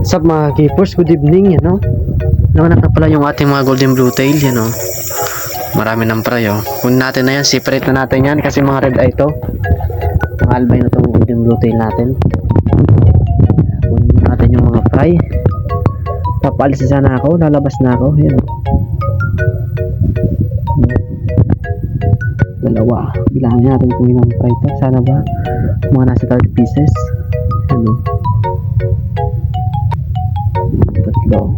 Sup mga keepers, good evening, you know. Nanganak na pala yung ating mga golden blue tail, you know. Marami ng fry, oh. Kunin natin na yan, separate na natin yan kasi mga red eye to. Mga albay na itong golden blue tail natin. Kunin natin yung mga fry. Papalis na sana ako, lalabas na ako, yun. oh. Dalawa. Bilangin natin kung ilang fry to. Sana ba mga nasa 30 pieces. Ano? Ano?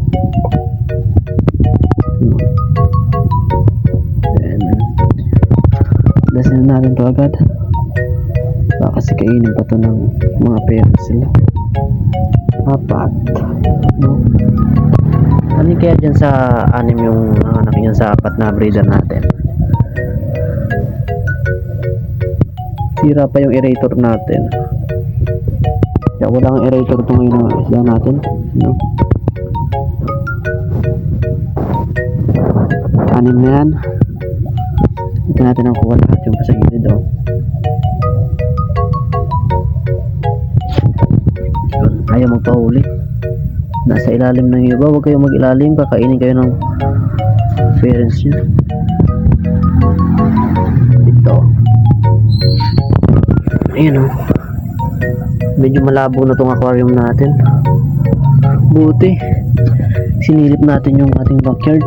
Then, lasin na natin to agad. Baka kasi kainin pa to ng mga parents sila. Apat. No? Ano kaya dyan sa anim yung nanganak yan sa apat na breeder natin? Sira pa yung aerator natin. Kaya walang aerator to ngayon na isda natin. No? Anim na yan. Ito natin ang kuha lahat yung sa gilid oh. Ayaw magpahuli. Nasa ilalim ng iba. Huwag kayong mag-ilalim. Kakainin kayo ng parents nyo. Ito. Ayan oh. Medyo malabo na tong aquarium natin. Buti. Sinilip natin yung ating backyard.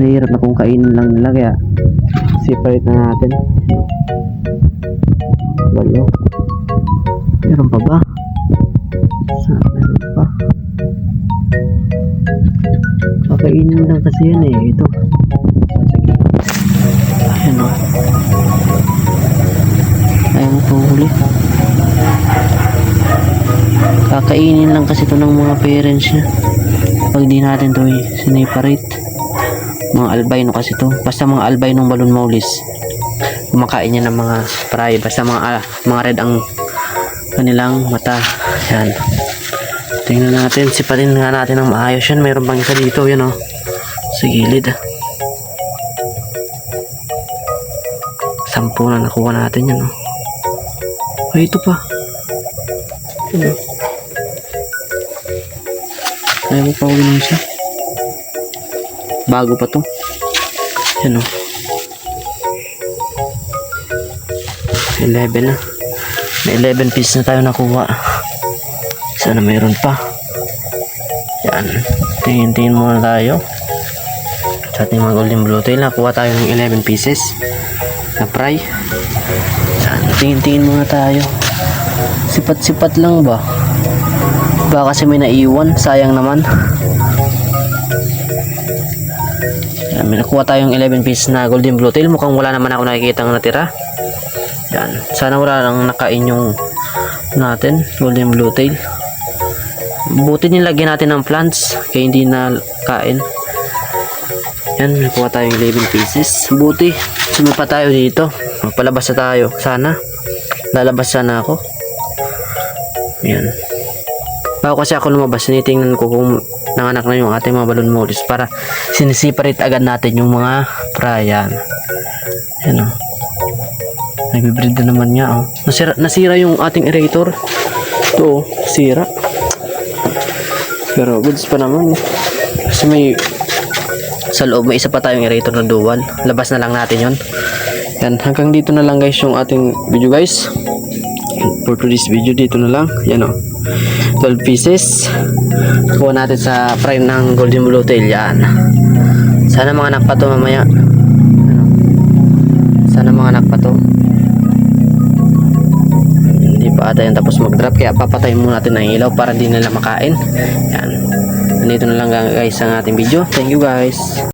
Mahirap na kung kainin lang nila kaya separate na natin. Walo. Meron pa ba? Sa meron pa. Kakainin lang kasi yan eh. Ito. Sasagi. Ayan o. Mo pa huli. Kakainin lang kasi ito ng mga parents niya. Pag di natin to sineparate. Mga albino kasi to. Basta mga albino ng balloon maulis. Kumakain niya ng mga fry. Basta mga, ah, mga red ang kanilang mata. Yan. Tingnan natin. Sipatin nga natin ng maayos yan. Mayroon pang isa dito. Yan o. Sa gilid. Sampu na nakuha natin yan. Oh. Ay, ito pa. Ano? Ayaw pa ulit ng isa. Bago pa to. Yan o. 11 na. May 11 pieces na tayo nakuha. Sana mayroon pa. Yan. Tingin-tingin muna tayo. Sa ating mga golden blue tail. Nakuha tayo ng 11 pieces. Na fry. Yan. Tingin-tingin muna tayo. Sipat-sipat lang ba? Baka kasi may naiwan. Sayang naman. Yan. May nakuha tayong 11 pieces na golden blue tail. Mukhang wala naman ako nakikita ng natira. Yan. Sana wala lang nakain yung natin. Golden blue tail. Buti nilagyan natin ng plants. Kaya hindi na kain. Yan. Nakuha tayong 11 pieces. Buti. Sumipa tayo dito. Magpalabas na tayo. Sana. Lalabas sana ako. Yan. Bago kasi ako lumabas, tinitingnan ko kung nanganak na yung ating mga balon mollies para sinisiparate agad natin yung mga prayan. Yan o. Nagbibreed na naman niya oh. Nasira, nasira yung ating aerator. Ito oh, sira. Pero goods pa naman. Kasi may sa loob may isa pa tayong aerator na dual. Labas na lang natin yon. Yan, hanggang dito na lang guys yung ating video guys. For today's video dito na lang. Yan oh. 12 pieces. Kuha natin sa fry ng golden blue tail yan. Sana mga anak pa to mamaya. Sana mga anak pa to hindi pa ata yan tapos mag drop kaya papatayin muna natin ang ilaw para hindi nila makain yan nandito na lang guys ang ating video thank you guys